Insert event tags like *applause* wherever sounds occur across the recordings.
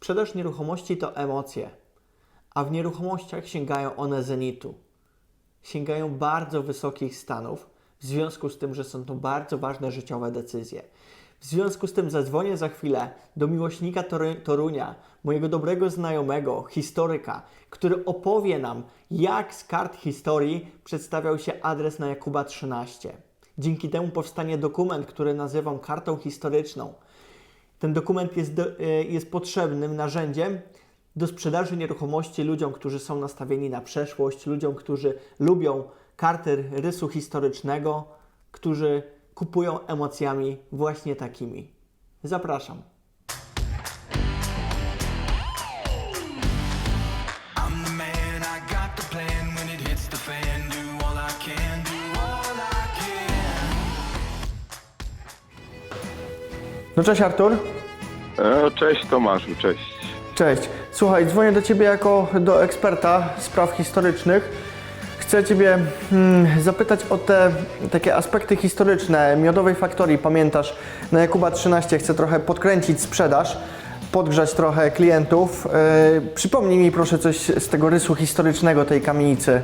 Sprzedaż nieruchomości to emocje, a w nieruchomościach sięgają one zenitu. Sięgają bardzo wysokich stanów, w związku z tym, że są to bardzo ważne życiowe decyzje. W związku z tym zadzwonię za chwilę do miłośnika Torunia, mojego dobrego znajomego, historyka, który opowie nam, jak z kart historii przedstawiał się adres na Jakuba 13. Dzięki temu powstanie dokument, który nazywam kartą historyczną. Ten dokument jest, do, e, jest potrzebnym narzędziem do sprzedaży nieruchomości ludziom, którzy są nastawieni na przeszłość, ludziom, którzy lubią karty rysu historycznego, którzy kupują emocjami właśnie takimi. Zapraszam. No cześć Artur. E, Cześć Tomaszu, cześć. Cześć. Słuchaj, dzwonię do Ciebie jako do eksperta spraw historycznych. Chcę Ciebie mm, zapytać o te takie aspekty historyczne Miodowej Faktorii. Pamiętasz, na Jakuba 13 chcę trochę podkręcić sprzedaż, podgrzać trochę klientów. Yy, przypomnij mi proszę coś z tego rysu historycznego tej kamienicy.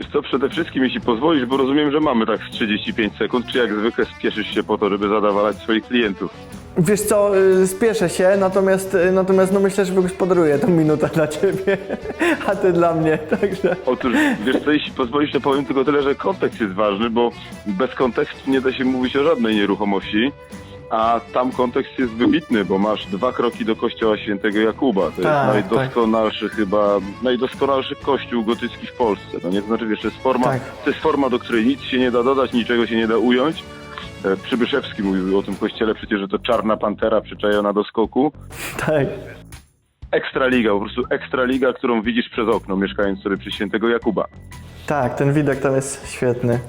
Wiesz co, przede wszystkim jeśli pozwolisz, bo rozumiem, że mamy tak z 35 sekund, czy jak zwykle spieszysz się po to, żeby zadawalać swoich klientów? Wiesz co, yy, spieszę się, natomiast, yy, natomiast no myślę, że wygospodaruję tą minutę dla Ciebie, *laughs* a Ty dla mnie, także... Otóż, wiesz co, jeśli pozwolisz, to powiem tylko tyle, że kontekst jest ważny, bo bez kontekstu nie da się mówić o żadnej nieruchomości, a tam kontekst jest wybitny, bo masz dwa kroki do kościoła świętego Jakuba. To Tak, jest najdoskonalszy chyba, najdoskonalszy kościół gotycki w Polsce. No nie, to znaczy, wiesz, to jest forma, Tak. to jest forma, do której nic się nie da dodać, niczego się nie da ująć. E, Przybyszewski mówił o tym kościele przecież, że to czarna pantera przyczajona do skoku. Tak. Ekstraliga, po prostu ekstraliga, którą widzisz przez okno, mieszkając sobie przy świętego Jakuba. Tak, ten widok tam jest świetny.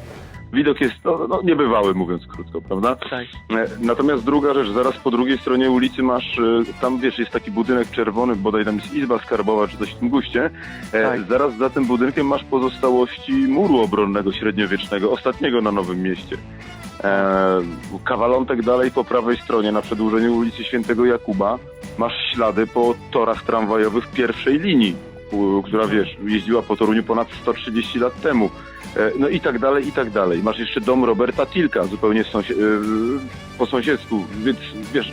Widok jest no, no, niebywały, mówiąc krótko, prawda? Tak. E, Natomiast druga rzecz, zaraz po drugiej stronie ulicy masz, e, tam wiesz, jest taki budynek czerwony, bodaj tam jest izba skarbowa, czy coś w tym guście. E, Tak. Zaraz za tym budynkiem masz pozostałości muru obronnego średniowiecznego, ostatniego na Nowym Mieście. Kawalątek dalej po prawej stronie, na przedłużeniu ulicy Świętego Jakuba, masz ślady po torach tramwajowych pierwszej linii, która wiesz, jeździła po Toruniu ponad 130 lat temu. E, No i tak dalej, i tak dalej. Masz jeszcze dom Roberta Tilka, zupełnie e, po sąsiedzku, więc wiesz,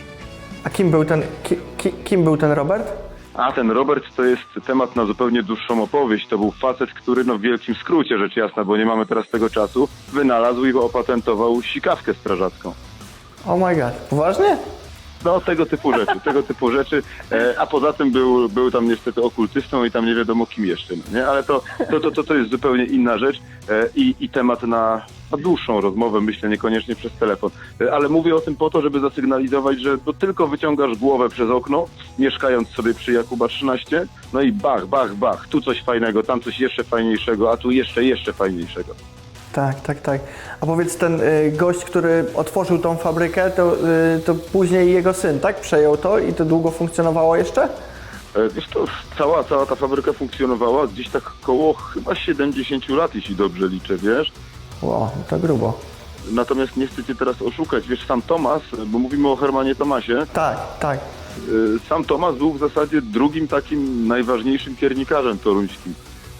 A kim był ten, ki, ki, kim był ten Robert? a ten Robert to jest temat na zupełnie dłuższą opowieść. To był facet, który no w wielkim skrócie, rzecz jasna, bo nie mamy teraz tego czasu, wynalazł i opatentował sikawkę strażacką. Oh my god. Poważnie? No, tego typu rzeczy, *laughs* tego typu rzeczy. E, a poza tym był, był tam niestety okultystą i tam nie wiadomo kim jeszcze, no, nie? Ale to, to, to, to, to jest zupełnie inna rzecz e, i, i temat na, na dłuższą rozmowę, myślę, niekoniecznie przez telefon. E, ale mówię o tym po to, żeby zasygnalizować, że to tylko wyciągasz głowę przez okno, mieszkając sobie przy Jakuba 13, no i bach, bach, bach, tu coś fajnego, tam coś jeszcze fajniejszego, a tu jeszcze, jeszcze fajniejszego. Tak, tak, tak. A powiedz, ten y, gość, który otworzył tą fabrykę, to, y, to później jego syn, tak? Przejął to i to długo funkcjonowało jeszcze? E, Wiesz to cała, cała ta fabryka funkcjonowała gdzieś tak koło chyba 70 lat, jeśli dobrze liczę, wiesz? Wow, to grubo. Natomiast nie chcę cię teraz oszukać. Wiesz, sam Tomas, bo mówimy o Hermanie Tomasie, Tak, tak. y, sam Tomas był w zasadzie drugim takim najważniejszym piernikarzem toruńskim.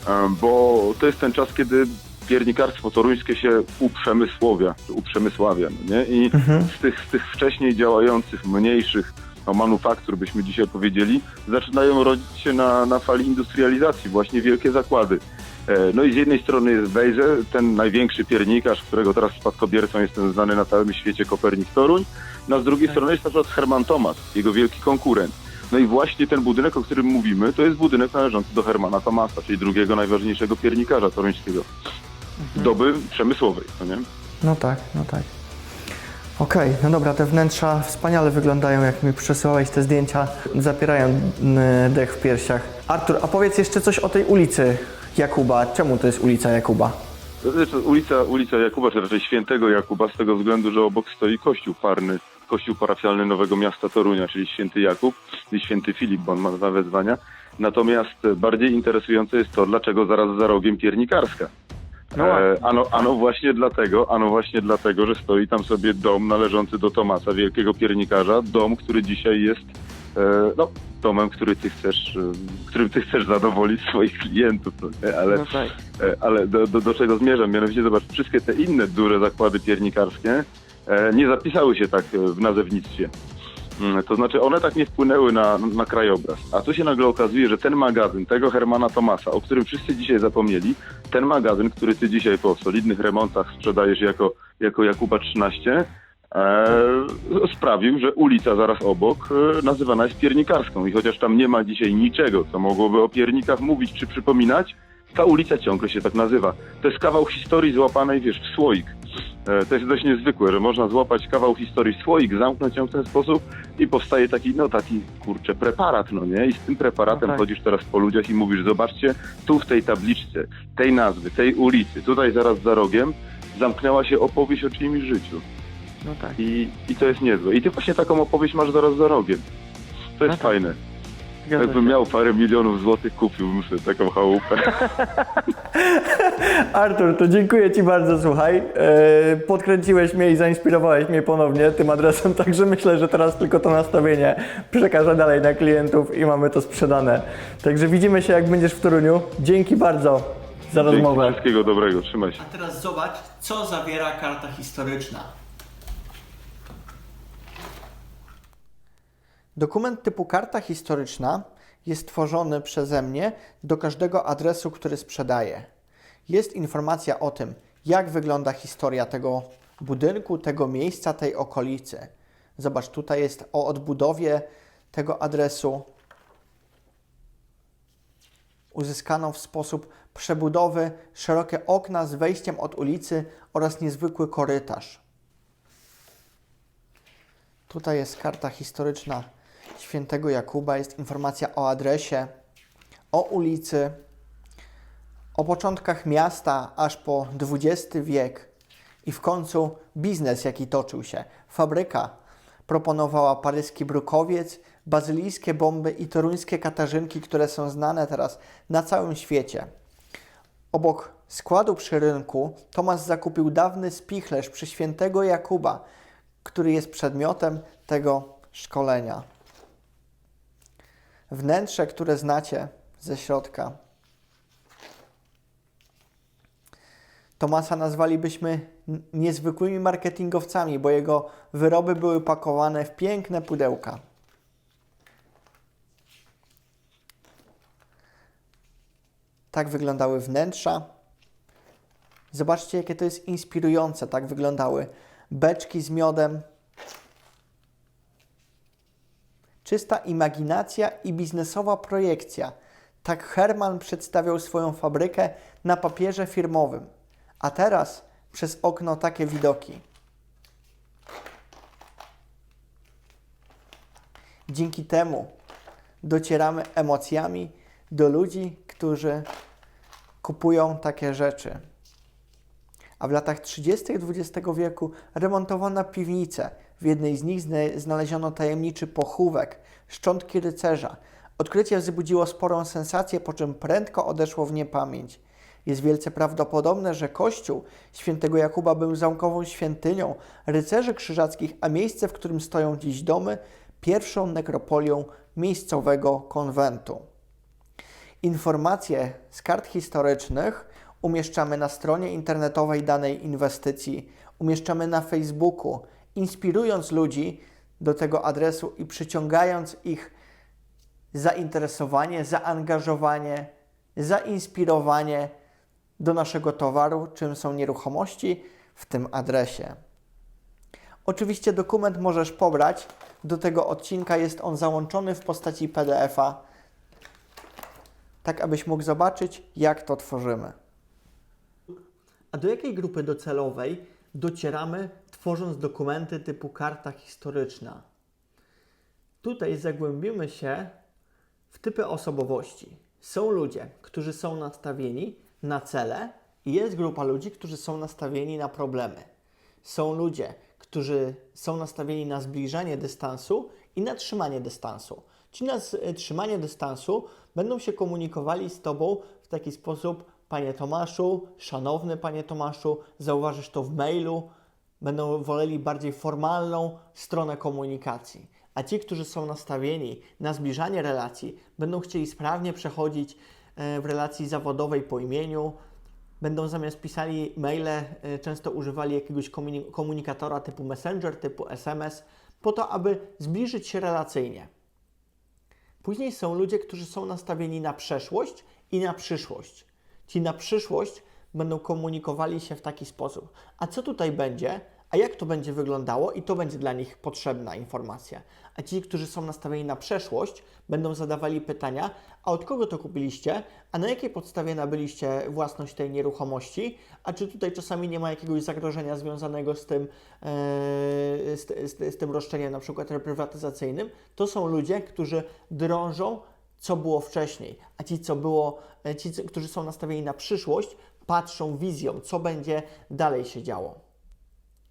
E, Bo to jest ten czas, kiedy piernikarstwo toruńskie się uprzemysłowia, uprzemysławia, no nie? I z, tych, z tych wcześniej działających, mniejszych no, manufaktur, byśmy dzisiaj powiedzieli, zaczynają rodzić się na, na fali industrializacji właśnie wielkie zakłady. E, No i z jednej strony jest Wejze, ten największy piernikarz, którego teraz spadkobiercą jest ten znany na całym świecie Kopernik Toruń, no a z drugiej strony jest na przykład Herman Thomas, jego wielki konkurent. No i właśnie ten budynek, o którym mówimy, to jest budynek należący do Hermana Thomasa, czyli drugiego najważniejszego piernikarza toruńskiego. Doby przemysłowej, no nie? No tak, no tak. Okej, no dobra, te wnętrza wspaniale wyglądają, jak mi przesyłałeś te zdjęcia, zapierają y, dech w piersiach. Artur, a powiedz jeszcze coś o tej ulicy Jakuba. Czemu to jest ulica Jakuba? To jest ulica, ulica Jakuba, czy raczej Świętego Jakuba, z tego względu, że obok stoi kościół parny, kościół parafialny Nowego Miasta Torunia, czyli Święty Jakub i Święty Filip, bo on ma dwa wezwania. Natomiast bardziej interesujące jest to, dlaczego zaraz za rogiem piernikarska. No E, ano, ano właśnie dlatego, ano właśnie dlatego, że stoi tam sobie dom należący do Tomasa, wielkiego piernikarza, dom, który dzisiaj jest no, domem, który ty chcesz, e, którym ty chcesz zadowolić swoich klientów, no, ale, No tak. e, ale do, do, do czego zmierzam? Mianowicie zobacz, wszystkie te inne duże zakłady piernikarskie e, nie zapisały się tak e, w nazewnictwie. Mm, To znaczy one tak nie wpłynęły na, na krajobraz. A tu się nagle okazuje, że ten magazyn, tego Hermana Tomasa, o którym wszyscy dzisiaj zapomnieli, ten magazyn, który ty dzisiaj po solidnych remontach sprzedajesz jako, jako Jakuba 13, e, sprawił, że ulica zaraz obok e, nazywana jest Piernikarską. I chociaż tam nie ma dzisiaj niczego, co mogłoby o piernikach mówić czy przypominać, ta ulica ciągle się tak nazywa. To jest kawał historii złapanej, wiesz, w słoik. E, To jest dość niezwykłe, że można złapać kawał historii w słoik, zamknąć ją w ten sposób i powstaje taki, no taki, kurczę, preparat, no nie? I z tym preparatem No tak. chodzisz teraz po ludziach i mówisz, zobaczcie, tu w tej tabliczce, tej nazwy, tej ulicy, tutaj zaraz za rogiem zamknęła się opowieść o czyimś życiu. No tak. I, I to jest niezłe. I ty właśnie taką opowieść masz zaraz za rogiem. To jest No tak. fajne. Zgadza Jakbym miał parę milionów złotych, kupiłbym sobie taką chałupę. *laughs* Artur, to dziękuję Ci bardzo, słuchaj. E, Podkręciłeś mnie i zainspirowałeś mnie ponownie tym adresem, *laughs* także myślę, że teraz tylko to nastawienie przekażę dalej na klientów i mamy to sprzedane. Także widzimy się, jak będziesz w Toruniu. Dzięki bardzo za Dzięki, rozmowę. Wszystkiego dobrego, trzymaj się. A teraz zobacz, co zawiera karta historyczna. Dokument typu karta historyczna jest tworzony przeze mnie do każdego adresu, który sprzedaję. Jest informacja o tym, jak wygląda historia tego budynku, tego miejsca, tej okolicy. Zobacz, tutaj jest o odbudowie tego adresu, uzyskano w sposób przebudowy szerokie okna z wejściem od ulicy oraz niezwykły korytarz. Tutaj jest karta historyczna świętego Jakuba, jest informacja o adresie, o ulicy, o początkach miasta aż po XX wiek i w końcu biznes, jaki toczył się. Fabryka proponowała paryski brukowiec, bazylijskie bomby i toruńskie katarzynki, które są znane teraz na całym świecie. Obok składu przy rynku Tomasz zakupił dawny spichlerz przy świętego Jakuba, który jest przedmiotem tego szkolenia. Wnętrze, które znacie ze środka. Tomasa nazwalibyśmy niezwykłymi marketingowcami, bo jego wyroby były pakowane w piękne pudełka. Tak wyglądały wnętrza. Zobaczcie, jakie to jest inspirujące. Tak wyglądały beczki z miodem. Czysta imaginacja i biznesowa projekcja. Tak Herman przedstawiał swoją fabrykę na papierze firmowym. A teraz przez okno takie widoki. Dzięki temu docieramy emocjami do ludzi, którzy kupują takie rzeczy. A w latach 30. XX wieku remontowano piwnice. W jednej z nich zna- znaleziono tajemniczy pochówek, szczątki rycerza. Odkrycie wzbudziło sporą sensację, po czym prędko odeszło w niepamięć. Jest wielce prawdopodobne, że kościół świętego Jakuba był zamkową świątynią rycerzy krzyżackich, a miejsce, w którym stoją dziś domy, pierwszą nekropolią miejscowego konwentu. Informacje z kart historycznych umieszczamy na stronie internetowej danej inwestycji, umieszczamy na Facebooku, inspirując ludzi do tego adresu i przyciągając ich zainteresowanie, zaangażowanie, zainspirowanie do naszego towaru, czym są nieruchomości w tym adresie. Oczywiście dokument możesz pobrać. Do tego odcinka jest on załączony w postaci PDF-a, tak abyś mógł zobaczyć, jak to tworzymy. A do jakiej grupy docelowej docieramy, tworząc dokumenty typu karta historyczna? Tutaj zagłębimy się w typy osobowości. Są ludzie, którzy są nastawieni na cele, i jest grupa ludzi, którzy są nastawieni na problemy. Są ludzie, którzy są nastawieni na zbliżanie dystansu i na trzymanie dystansu. Ci na trzymanie dystansu będą się komunikowali z Tobą w taki sposób, Panie Tomaszu, szanowny Panie Tomaszu, zauważysz to w mailu, będą woleli bardziej formalną stronę komunikacji. A ci, którzy są nastawieni na zbliżanie relacji, będą chcieli sprawnie przechodzić w relacji zawodowej po imieniu, będą zamiast pisali maile, e, często używali jakiegoś komuni- komunikatora typu Messenger, typu SMS, po to, aby zbliżyć się relacyjnie. Później są ludzie, którzy są nastawieni na przeszłość i na przyszłość. Ci na przyszłość będą komunikowali się w taki sposób. A co tutaj będzie? A jak to będzie wyglądało? I to będzie dla nich potrzebna informacja. A ci, którzy są nastawieni na przeszłość, będą zadawali pytania: a od kogo to kupiliście? A na jakiej podstawie nabyliście własność tej nieruchomości? A czy tutaj czasami nie ma jakiegoś zagrożenia związanego z tym, e, z, z, z tym roszczeniem, na przykład reprywatyzacyjnym? To są ludzie, którzy drążą co było wcześniej, a ci, co było, e, ci, którzy są nastawieni na przyszłość, patrzą wizją, co będzie dalej się działo.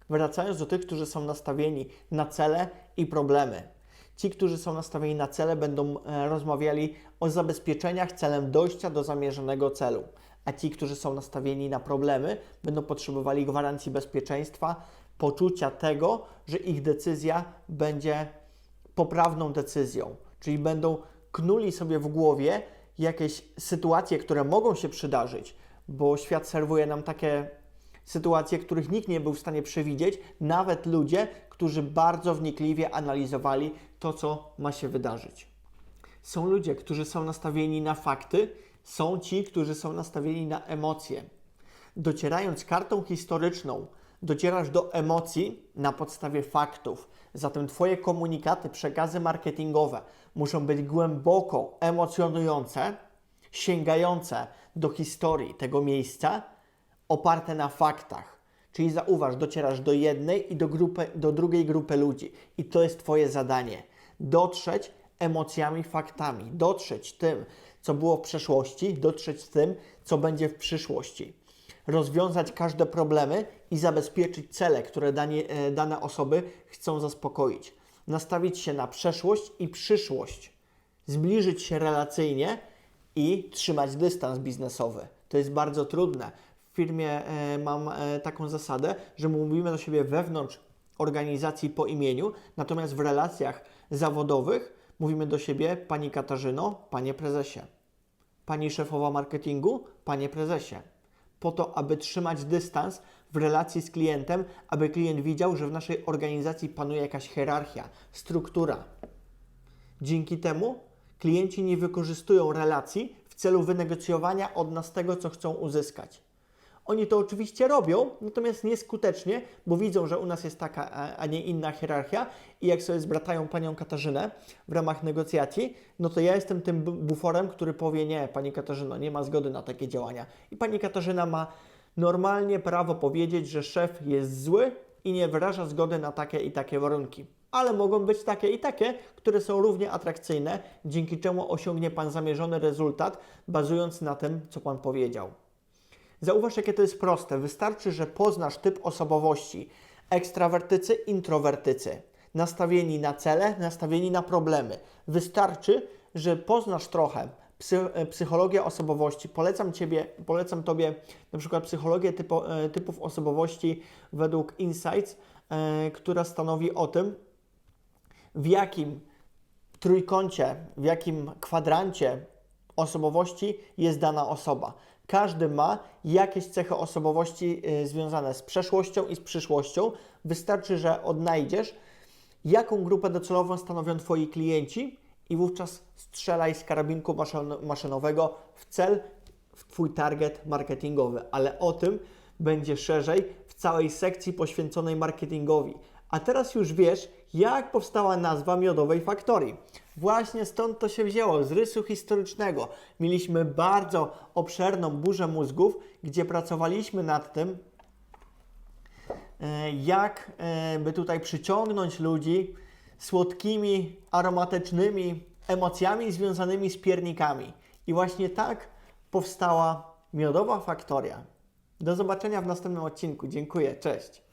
Wracając do tych, którzy są nastawieni na cele i problemy. Ci, którzy są nastawieni na cele, będą e, rozmawiali o zabezpieczeniach celem dojścia do zamierzonego celu, a ci, którzy są nastawieni na problemy, będą potrzebowali gwarancji bezpieczeństwa, poczucia tego, że ich decyzja będzie poprawną decyzją, czyli będą knuli sobie w głowie jakieś sytuacje, które mogą się przydarzyć, bo świat serwuje nam takie sytuacje, których nikt nie był w stanie przewidzieć, nawet ludzie, którzy bardzo wnikliwie analizowali to, co ma się wydarzyć. Są ludzie, którzy są nastawieni na fakty, są ci, którzy są nastawieni na emocje. Docierając kartą historyczną, docierasz do emocji na podstawie faktów. Zatem Twoje komunikaty, przekazy marketingowe muszą być głęboko emocjonujące, sięgające do historii tego miejsca, oparte na faktach. Czyli zauważ, docierasz do jednej i do, grupy, do drugiej grupy ludzi. I to jest Twoje zadanie. Dotrzeć emocjami, faktami. Dotrzeć tym, co było w przeszłości, dotrzeć tym, co będzie w przyszłości. Rozwiązać każde problemy i zabezpieczyć cele, które danie, e, dane osoby chcą zaspokoić. Nastawić się na przeszłość i przyszłość. Zbliżyć się relacyjnie i trzymać dystans biznesowy. To jest bardzo trudne. Firmie e, mam e, taką zasadę, że mówimy do siebie wewnątrz organizacji po imieniu, natomiast w relacjach zawodowych mówimy do siebie Pani Katarzyno, Panie Prezesie. Pani szefowa marketingu, Panie Prezesie. Po to, aby trzymać dystans w relacji z klientem, aby klient widział, że w naszej organizacji panuje jakaś hierarchia, struktura. Dzięki temu klienci nie wykorzystują relacji w celu wynegocjowania od nas tego, co chcą uzyskać. Oni to oczywiście robią, natomiast nieskutecznie, bo widzą, że u nas jest taka, a- nie inna hierarchia i jak sobie zbratają panią Katarzynę w ramach negocjacji, no to ja jestem tym bu- buforem, który powie nie, pani Katarzyno, nie ma zgody na takie działania. I pani Katarzyna ma normalnie prawo powiedzieć, że szef jest zły i nie wyraża zgody na takie i takie warunki. Ale mogą być takie i takie, które są równie atrakcyjne, dzięki czemu osiągnie Pan zamierzony rezultat, bazując na tym, co Pan powiedział. Zauważ, jakie to jest proste. Wystarczy, że poznasz typ osobowości ekstrawertycy, introwertycy, nastawieni na cele, nastawieni na problemy. Wystarczy, że poznasz trochę e, psychologię osobowości. Polecam, ciebie, polecam Tobie na przykład psychologię e, typów osobowości według Insights, e, która stanowi o tym, w jakim trójkącie, w jakim kwadrancie osobowości jest dana osoba. Każdy ma jakieś cechy osobowości y, związane z przeszłością i z przyszłością. Wystarczy, że odnajdziesz, jaką grupę docelową stanowią Twoi klienci i wówczas strzelaj z karabinku maszyn- maszynowego w cel, w Twój target marketingowy. Ale o tym będzie szerzej w całej sekcji poświęconej marketingowi. A teraz już wiesz, jak powstała nazwa Miodowej Faktorii. Właśnie stąd to się wzięło, z rysu historycznego. Mieliśmy bardzo obszerną burzę mózgów, gdzie pracowaliśmy nad tym, e, jak e, by tutaj przyciągnąć ludzi słodkimi, aromatycznymi emocjami związanymi z piernikami. I właśnie tak powstała Miodowa Faktoria. Do zobaczenia w następnym odcinku. Dziękuję, cześć.